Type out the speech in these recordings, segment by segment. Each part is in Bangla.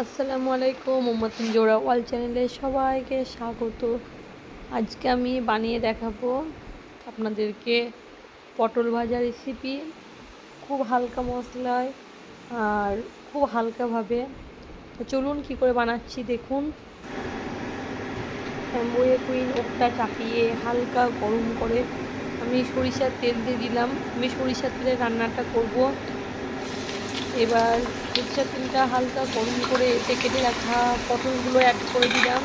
আসসালামু আলাইকুম মোহাম্মদ জোড়া ওয়াল চ্যানেলে সবাইকে স্বাগত। আজকে আমি বানিয়ে দেখাবো আপনাদেরকে পটল ভাজা রেসিপি খুব হালকা মশলায় আর খুব হালকাভাবে চলুন কি করে বানাচ্ছি দেখুন। বয়ে কুইন ওটা চাপিয়ে হালকা গরম করে আমি সরিষার তেল দিয়ে দিলাম। আমি সরিষার তেলে রান্নাটা করব। এবার সরষের তেলটা হালকা গরম করে এতে কেটে রাখা পটলগুলো অ্যাড করে দিলাম।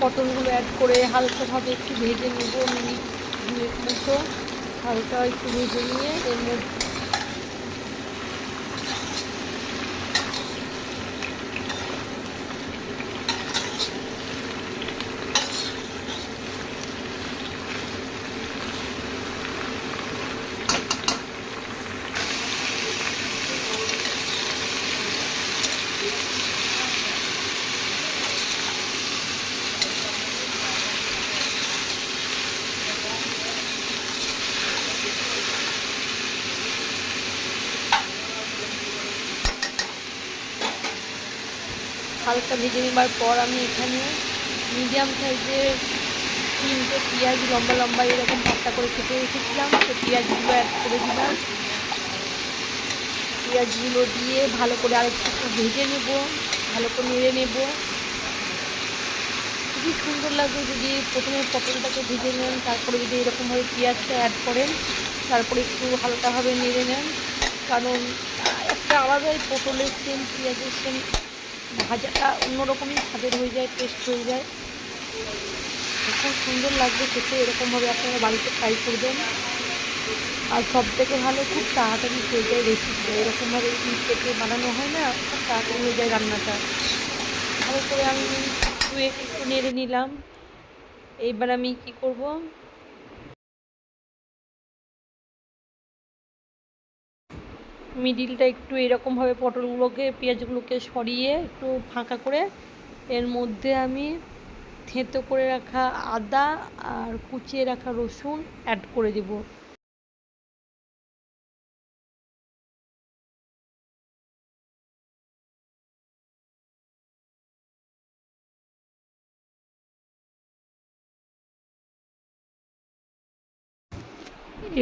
পটলগুলো অ্যাড করে হালকাভাবে একটু ভেজে নেব মিনিট দুয়েক মতো। হালকা একটু ভেজে নিয়ে এর মধ্যে হালকা ভেজে নেবার পর আমি এখানে মিডিয়াম সাইজের তিনটে পেঁয়াজ লম্বা লম্বা এরকম পাত্তা করে কেটে রেখেছিলাম। তো পেঁয়াজগুলো অ্যাড করে দিলাম। পেঁয়াজগুলো দিয়ে ভালো করে আরেকটু ভেজে নেব, ভালো করে নেড়ে নেব। খুবই সুন্দর লাগবে যদি প্রথমে পটলটাকে ভেজে নেন, তারপরে যদি এরকমভাবে পেঁয়াজটা অ্যাড করেন, তারপরে একটু হালকাভাবে নেড়ে নেন। কারণ একটা আলাদাই পটলের সেম পেঁয়াজের সেম ভাজাটা অন্যরকমই স্বাদের হয়ে যায় টেস্ট হয়ে যায়। খুব সুন্দর লাগবে খেতে, এরকমভাবে আপনারা বাড়িতে ট্রাই করবেন। আর সব থেকে ভালো খুব তাড়াতাড়ি হয়ে যায় রেসিপিটা এরকমভাবে কেটে বানানো হয় না, খুব তাড়াতাড়ি হয়ে যায় রান্নাটা। ভালো করে আমি একটু নেড়ে নিলাম। এইবার আমি কি করব? মিডিলটা একটু এরকমভাবে পটলগুলোকে, পেঁয়াজগুলোকে সরিয়ে একটু ফাঁকা করে, এর মধ্যে আমি থেঁতো করে রাখা আদা আর কুচিয়ে রাখা রসুন অ্যাড করে দেব।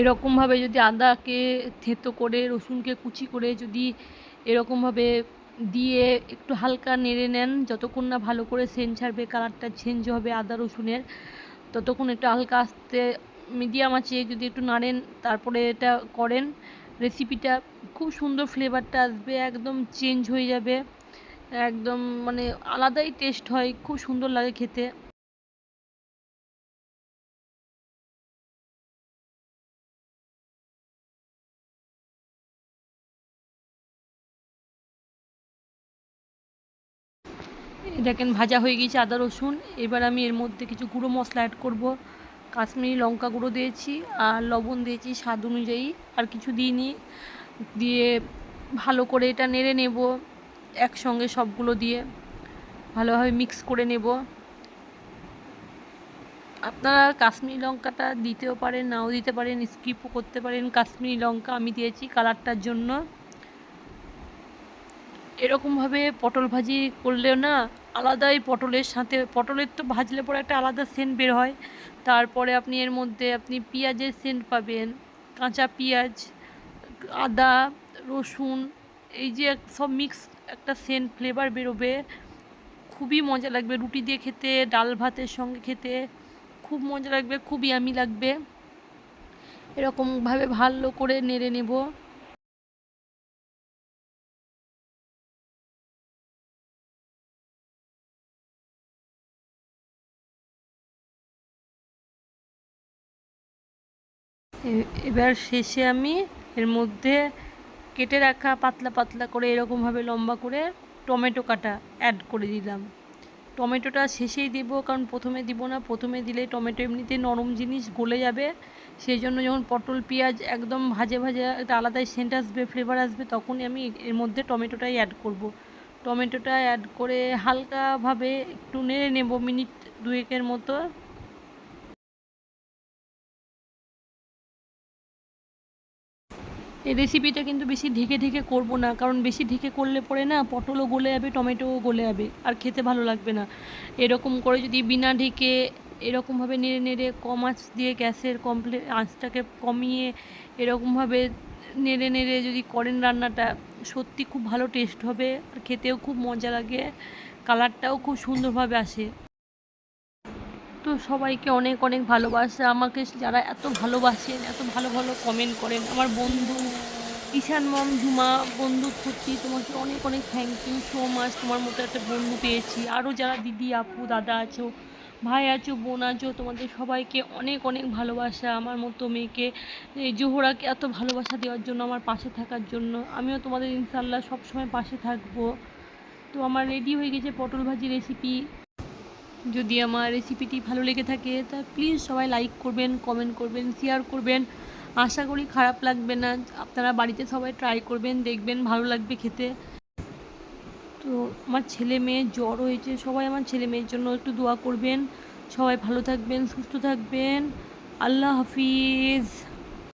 এরকমভাবে যদি আদাকে থেঁতো করে, রসুনকে কুচি করে যদি এরকমভাবে দিয়ে একটু হালকা নেড়ে নেন, যতক্ষণ না ভালো করে সেন ছাড়বে, কালারটা চেঞ্জ হবে আদা রসুনের, ততক্ষণ একটু হালকা আস্তে মিডিয়াম আছে যদি একটু নাড়েন, তারপরে এটা করেন রেসিপিটা খুব সুন্দর ফ্লেভারটা আসবে, একদম চেঞ্জ হয়ে যাবে, একদম মানে আলাদাই টেস্ট হয়, খুব সুন্দর লাগে খেতে। দেখেন ভাজা হয়ে গিয়েছে আদা, রসুন। এবার আমি এর মধ্যে কিছু গুঁড়ো মশলা অ্যাড করব। কাশ্মীরি লঙ্কা গুঁড়ো দিয়েছি আর লবণ দিয়েছি স্বাদ অনুযায়ী। আর কিছু দিইনি। দিয়ে ভালো করে এটা নেড়ে নেব একসঙ্গে সবগুলো দিয়ে। ভালোভাবে মিক্স করে নেব। আপনারা কাশ্মীরি লঙ্কাটা দিতেও পারেন, নাও দিতে পারেন স্কিপও করতে পারেন। কাশ্মীরি লঙ্কা আমি দিয়েছি কালারটার জন্য। এরকমভাবে পটল ভাজি করলেও না আলাদাই পটলের সাথে, পটলের তো ভাজলে পরে একটা আলাদা সেন্ট বের হয়। তারপরে আপনি এর মধ্যে আপনি পেঁয়াজের সেন্ট পাবেন, কাঁচা পেঁয়াজ, আদা, রসুন, এই যে সব মিক্স একটা সেন্ট ফ্লেভার বেরোবে। খুবই মজা লাগবে, রুটি দিয়ে খেতে, ডাল ভাতের সঙ্গে খেতে। খুব মজা লাগবে খুব ইয়ামি লাগবে। এরকমভাবে ভালো করে নেড়ে নেব। এবার শেষে আমি এর মধ্যে কেটে রাখা পাতলা পাতলা করে এরকমভাবে লম্বা করে টমেটো কাটা অ্যাড করে দিলাম। টমেটোটা শেষেই দেব, কারণ প্রথমে দিব না। প্রথমে দিলে টমেটো এমনিতে নরম জিনিস গলে যাবে। সেই জন্য যখন পটল, পেঁয়াজ একদম ভাজে ভাজে একটা আলাদাই সেন্ট আসবে ফ্লেভার আসবে, তখনই আমি এর মধ্যে টমেটোটাই অ্যাড করব। টমেটোটা অ্যাড করে হালকাভাবে একটু নেড়ে নেব, মিনিট দুয়েকের মতো। এই রেসিপিটা কিন্তু বেশি ঢেকে ঢেকে করব না, কারণ বেশি ঢেকে করলে পরে না পটলও গলে যাবে, টমেটোও গলে যাবে, আর খেতে ভালো লাগবে না। এরকম করে যদি বিনা ঢেকে এরকমভাবে নেড়ে নেড়ে কম আঁচ দিয়ে গ্যাসের কমপ্লে, আঁচটাকে কমিয়ে এরকমভাবে নেড়ে নেড়ে যদি করেন রান্নাটা, সত্যি খুব ভালো টেস্ট হবে, আর খেতেও খুব মজা লাগে কালারটাও খুব সুন্দরভাবে আসে। তো সবাইকে অনেক অনেক ভালোবাসা। আমাকে যারা এত ভালোবাসেন, এত ভালো ভালো কমেন্ট করেন, আমার বন্ধু ঈশান মম, ঝুমা, বন্ধু সত্যি তোমাকে অনেক অনেক থ্যাংক ইউ সো মাচ তোমার মতো একটা বন্ধু পেয়েছি। আরও যারা দিদি, আপু, দাদা আছো, ভাই আছো, বোন আছো, তোমাদের সবাইকে অনেক অনেক ভালোবাসা। আমার মতো মেয়েকে জোহরাকে এত ভালোবাসা দেওয়ার জন্য, আমার পাশে থাকার জন্য। আমিও তোমাদের ইনশাল্লাহ সবসময় পাশে থাকব। তো আমার রেডি হয়ে গেছে পটল ভাজি রেসিপি যদি আমার রেসিপিটি ভালো লেগে থাকে, তা প্লিজ সবাই লাইক করবেন কমেন্ট করবেন শেয়ার করবেন। আশা করি খারাপ লাগবে না। আপনারা বাড়িতে সবাই ট্রাই করবেন, দেখবেন ভালো লাগবে খেতে। তো আমার ছেলে মেয়ে জ্বর হয়েছে, সবাই আমার ছেলে মেয়ের জন্য একটু দোয়া করবেন। সবাই ভালো থাকবেন, সুস্থ থাকবেন। আল্লাহ হাফিজ।